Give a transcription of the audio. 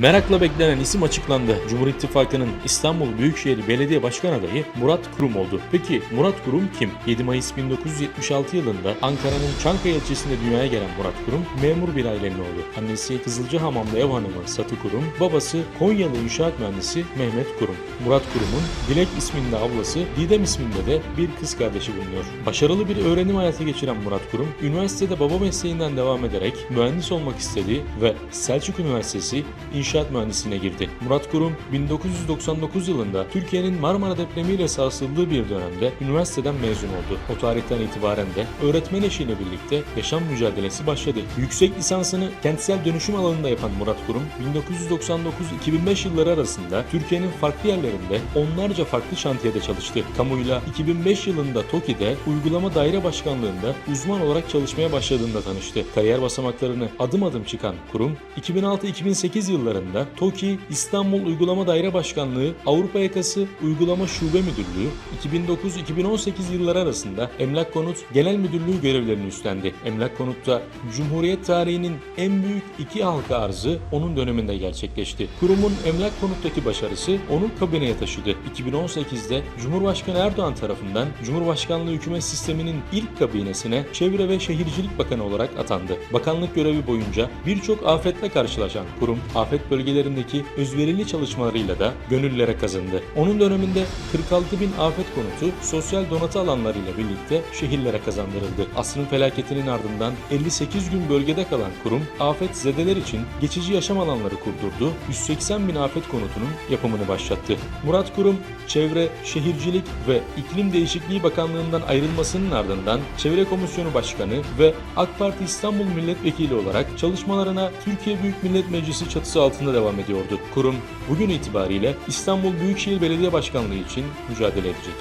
Merakla beklenen isim açıklandı. Cumhur İttifakı'nın İstanbul Büyükşehir Belediye Başkan adayı Murat Kurum oldu. Peki Murat Kurum kim? 7 Mayıs 1976 yılında Ankara'nın Çankaya ilçesinde dünyaya gelen Murat Kurum memur bir ailenin oğlu. Annesi Kızılcahamamlı ev hanımı Satı Kurum, babası Konyalı inşaat mühendisi Mehmet Kurum. Murat Kurum'un Dilek isminde ablası, Didem isminde de bir kız kardeşi bulunuyor. Başarılı bir öğrenim hayatı geçiren Murat Kurum, üniversitede baba mesleğinden devam ederek mühendis olmak istedi ve Selçuk Üniversitesi İnşaat Mühendisliğine girdi. Murat Kurum 1999 yılında Türkiye'nin Marmara depremiyle sarsıldığı bir dönemde üniversiteden mezun oldu. O tarihten itibaren de öğretmen eşiyle birlikte yaşam mücadelesi başladı. Yüksek lisansını kentsel dönüşüm alanında yapan Murat Kurum 1999-2005 yılları arasında Türkiye'nin farklı yerlerinde onlarca farklı şantiyede çalıştı. Kamuyla 2005 yılında TOKİ'de uygulama daire başkanlığında uzman olarak çalışmaya başladığında tanıştı. Kariyer basamaklarını adım adım çıkan kurum 2006-2008 yıllarında TOKİ İstanbul Uygulama Daire Başkanlığı Avrupa Yakası Uygulama Şube Müdürlüğü 2009-2018 yılları arasında Emlak Konut Genel Müdürlüğü görevlerini üstlendi. Emlak Konut'ta Cumhuriyet tarihinin en büyük iki halka arzı onun döneminde gerçekleşti. Kurumun Emlak Konut'taki başarısı onu kabineye taşıdı. 2018'de Cumhurbaşkanı Erdoğan tarafından Cumhurbaşkanlığı hükümet sisteminin ilk kabinesine Çevre ve Şehircilik Bakanı olarak atandı. Bakanlık görevi boyunca birçok afetle karşılaşan kurum, afet bölgelerindeki özverili çalışmalarıyla da gönüllere kazındı. Onun döneminde 46 bin afet konutu sosyal donatı alanlarıyla birlikte şehirlere kazandırıldı. Asrın felaketinin ardından 58 gün bölgede kalan kurum, afet zedeler için geçici yaşam alanları kurdurdu, 180 bin afet konutunun yapımını başlattı. Murat Kurum, Çevre, Şehircilik ve İklim Değişikliği Bakanlığı'ndan ayrılmasının ardından Çevre Komisyonu Başkanı ve AK Parti İstanbul Milletvekili olarak çalışmalarına Türkiye Büyük Millet Meclisi çatısı altında devam ediyordu. Kurum bugün itibariyle İstanbul Büyükşehir Belediye Başkanlığı için mücadele edecek.